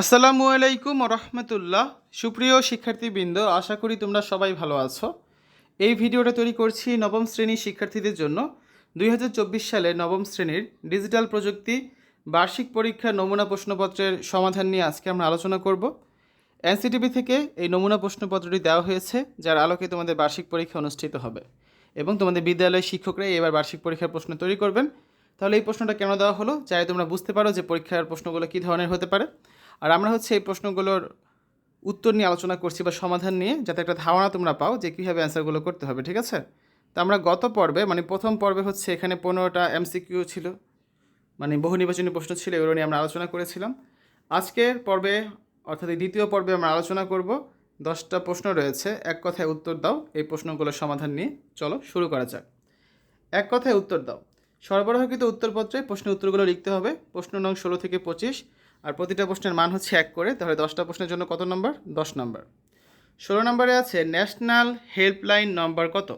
আসসালামু আলাইকুম রহমতুল্লাহ। সুপ্রিয় শিক্ষার্থীবৃন্দ, আশা করি তোমরা সবাই ভালো আছো। এই ভিডিওটা তৈরি করছি নবম শ্রেণির শিক্ষার্থীদের জন্য। দুই হাজার চব্বিশ সালে নবম শ্রেণির ডিজিটাল প্রযুক্তি বার্ষিক পরীক্ষার নমুনা প্রশ্নপত্রের সমাধান নিয়ে আজকে আমরা আলোচনা করব। এনসিটিভি থেকে এই নমুনা প্রশ্নপত্রটি দেওয়া হয়েছে, যার আলোকে তোমাদের বার্ষিক পরীক্ষা অনুষ্ঠিত হবে এবং তোমাদের বিদ্যালয়ের শিক্ষকরাই এবার বার্ষিক পরীক্ষার প্রশ্ন তৈরি করবেন। তাহলে এই প্রশ্নটা কেন দেওয়া হলো? যাতে তোমরা বুঝতে পারো যে পরীক্ষার প্রশ্নগুলো কী ধরনের হতে পারে। আর আমরা হচ্ছে এই প্রশ্নগুলোর উত্তর নিয়ে আলোচনা করছি বা সমাধান নিয়ে, যাতে একটা ধারণা তোমরা পাও যে কীভাবে অ্যান্সারগুলো করতে হবে, ঠিক আছে? তো আমরা গত পর্বে মানে প্রথম পর্বে হচ্ছে এখানে পনেরোটা এমসিকিউ ছিল মানে বহু নির্বাচনী প্রশ্ন ছিল, এগুলো নিয়ে আমরা আলোচনা করেছিলাম। আজকের পর্বে, অর্থাৎ দ্বিতীয় পর্বে আমরা আলোচনা করব, দশটা প্রশ্ন রয়েছে, এক কথায় উত্তর দাও, এই প্রশ্নগুলোর সমাধান নিয়ে। চলো, শুরু করা যাক। এক কথায় উত্তর দাও। সরবরাহকৃত উত্তরপত্রে প্রশ্নের উত্তরগুলো লিখতে হবে। প্রশ্ন নং ষোলো থেকে পঁচিশ। আর প্রতিটা প্রশ্নের মান হচ্ছে এক করে, তাহলে দশটা প্রশ্নের জন্য কত নম্বর? দশ নম্বর। ষোলো নম্বরে আছে ন্যাশনাল হেল্পলাইন নম্বর কত?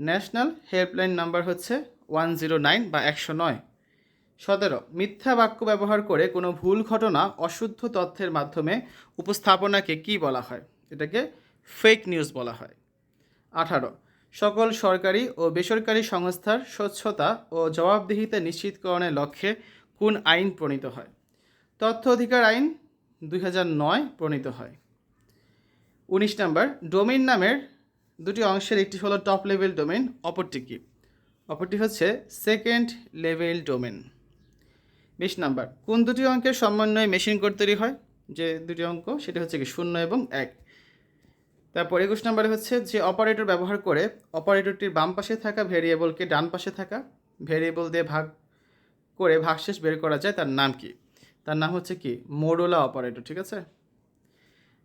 ন্যাশনাল হেল্পলাইন নাম্বার হচ্ছে ওয়ান জিরো নাইন বা একশো নয়। সতেরো, মিথ্যা বাক্য ব্যবহার করে কোনো ভুল ঘটনা, অশুদ্ধ তথ্যের মাধ্যমে উপস্থাপনাকে কি বলা হয়? এটাকে ফেক নিউজ বলা হয়। আঠারো, সকল সরকারি ও বেসরকারি সংস্থার স্বচ্ছতা ও জবাবদিহিতা নিশ্চিতকরণের লক্ষ্যে কোন আইন প্রণীত হয়? তথ্য অধিকার আইন দুই প্রণীত হয়। উনিশ নাম্বার, ডোমেইন নামের দুটি অংশের একটি হলো টপ লেভেল ডোমেন অপরটি কি? অপরটি হচ্ছে সেকেন্ড লেভেল ডোমেন বিশ নাম্বার, কোন দুটি অঙ্কের সমন্বয়ে মেশিন কোড তৈরি হয়? যে দুটি অঙ্ক, সেটা হচ্ছে কি শূন্য এবং এক। তারপর একুশ নম্বরে হচ্ছে যে অপারেটর ব্যবহার করে অপারেটরটির বাম পাশে থাকা ভেরিয়েবলকে ডান পাশে থাকা ভেরিয়েবল দিয়ে ভাগ করে ভাগশেষ বের করা যায়, তার নাম কি? তার নাম হচ্ছে কি? মোডোলা অপারেটর ঠিক আছে?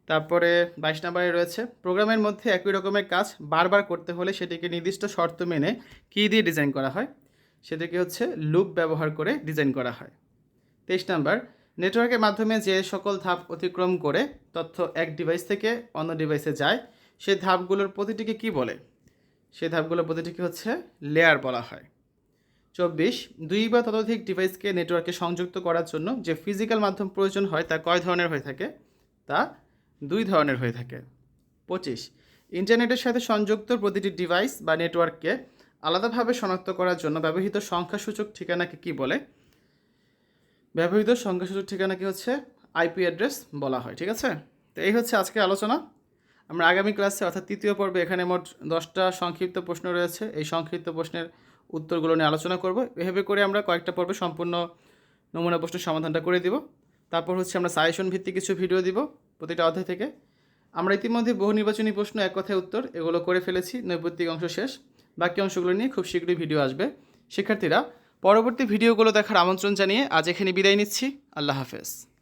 তারপরে বাইশ নম্বরে রয়েছে, প্রোগ্রামের মধ্যে একই রকমের কাজ বারবার করতে হলে সেটিকে নির্দিষ্ট শর্ত মেনে কী দিয়ে ডিজাইন করা হয়? সেটিকে হচ্ছে লুপ ব্যবহার করে ডিজাইন করা হয়। তেইশ নাম্বার নেটওয়ার্কের মাধ্যমে যে সকল ধাপ অতিক্রম করে তথ্য এক ডিভাইস থেকে অন্য ডিভাইসে যায়, সেই ধাপগুলোর প্রতিটিকে কি বলে? সেই ধাপগুলোর প্রতিটিকে হচ্ছে লেয়ার বলা হয়। চব্বিশ দুই বা ততোধিক ডিভাইসকে নেটওয়ার্কে সংযুক্ত করার জন্য যে ফিজিক্যাল মাধ্যম প্রয়োজন হয় তা কয় ধরনের হয়ে থাকে? তা দুই ধরনের হয়ে থাকে। পঁচিশ, ইন্টারনেটের সাথে সংযুক্ত প্রতিটি ডিভাইস বা নেটওয়ার্ককে আলাদাভাবে শনাক্ত করার জন্য ব্যবহৃত সংখ্যাসূচক ঠিকানাকে কি বলে? ব্যবহৃত সংখ্যাসূচক ঠিকানাকে হচ্ছে আইপি অ্যাড্রেস বলা হয়, ঠিক আছে? তো এই হচ্ছে আজকের আলোচনা। আমরা আগামী ক্লাসে অর্থাৎ তৃতীয় পর্বে এখানে মোট দশটা সংক্ষিপ্ত প্রশ্ন রয়েছে। এই সংক্ষিপ্ত প্রশ্নের উত্তরগুলো নিয়ে আলোচনা করব। এভাবে করে আমরা কয়েকটা পর্বে সম্পূর্ণ নমুনা প্রশ্নের সমাধানটা করে দিব। তারপর হচ্ছে আমরা সাজেশন ভিত্তিক কিছু ভিডিও দিব প্রতিটা অধ্যায় থেকে। আমরা ইতিমধ্যে বহু নির্বাচনী প্রশ্ন এক কথায় উত্তর এগুলো করে ফেলেছি নৈপত্তিক অংশ শেষ। বাকি অংশগুলো নিয়ে খুব শীঘ্রই ভিডিও আসবে। শিক্ষার্থীরা, পরবর্তী ভিডিওগুলো দেখার আমন্ত্রণ জানিয়ে আজ এখানে বিদায় নিচ্ছি। আল্লাহ হাফেজ।